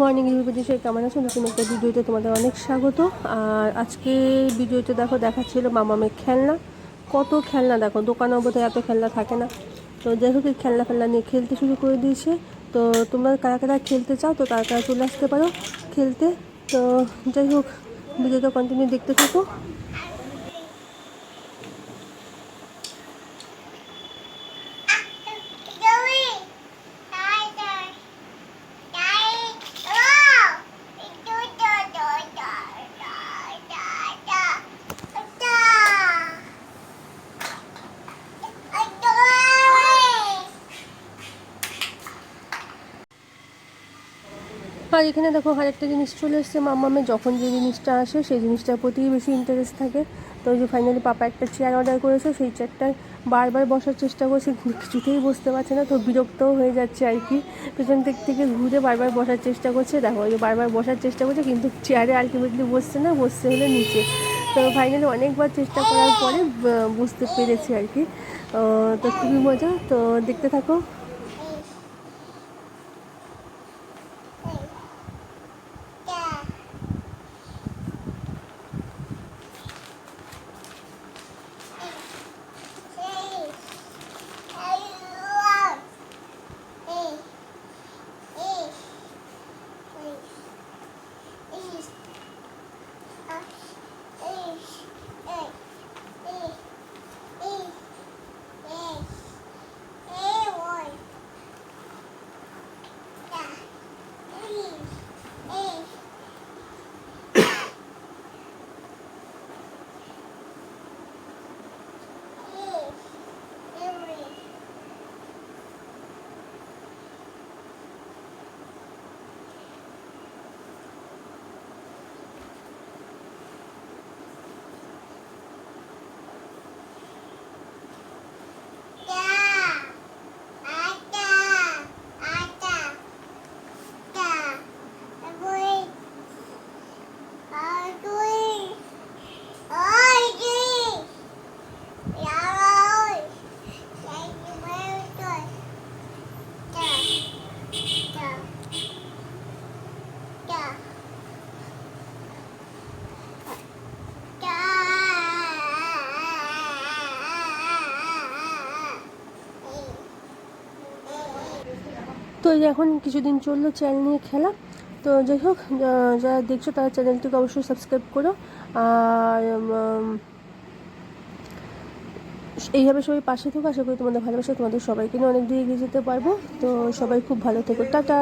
Morning ইউপিডি সে কেমন আছো নতুন একটা ভিডিওতে তোমাদের অনেক স্বাগত। আর আজকে ভিডিওতে দেখো, দেখাচ্ছিল মামামের খেলনা। কত খেলনা দেখো দোকান অবধি এত খেলনা থাকে না। তো যাই হোক, এই খেলনা ফেলনা নিয়ে খেলতে শুরু করে দিয়েছে। তো তোমরা কারা কারা খেলতে চাও, তো তারা কারা চলে আসতে পারো খেলতে। তো যাই হোক, ভিডিওটা কন্টিনিউ দেখতে থাকো। আর এখানে দেখো আরেকটা জিনিস চলে এসছে মামামে যখন যে জিনিসটা আসে সেই জিনিসটার প্রতি বেশি ইন্টারেস্ট থাকে। তো ওই যে ফাইনালি পাপা একটা চেয়ার অর্ডার করেছে, সেই চেয়ারটায় বারবার বসার চেষ্টা করছে, ঘুরে কিছুতেই বসতে পারছে না, তো বিরক্তও হয়ে যাচ্ছে আর কি। পেছন দিক থেকে ঘুরে বারবার বসার চেষ্টা করছে, দেখো ওই বারবার বসার চেষ্টা করছে, কিন্তু চেয়ারে আলটিমেটলি বসছে না, বসছে হলে নিচে। তো ফাইনালি অনেকবার চেষ্টা করার পরে বুঝতে পেরেছি আর কি। তো খুবই মজা, তো দেখতে থাকো। তো এখন কিছুদিন চলল চ্যানেল নিয়ে খেলা। তো যাই হোক যারা দেখছ তারা চ্যানেলটিকে অবশ্যই সাবস্ক্রাইব করো। আর এইভাবে সবাই পাশে থাকো। আশা করি তোমাদের ভালোবাসা তোমাদের সবাইকে নিয়ে অনেক দূরে এগিয়ে যেতে পারব। তো সবাই খুব ভালো থেকো। টাটা!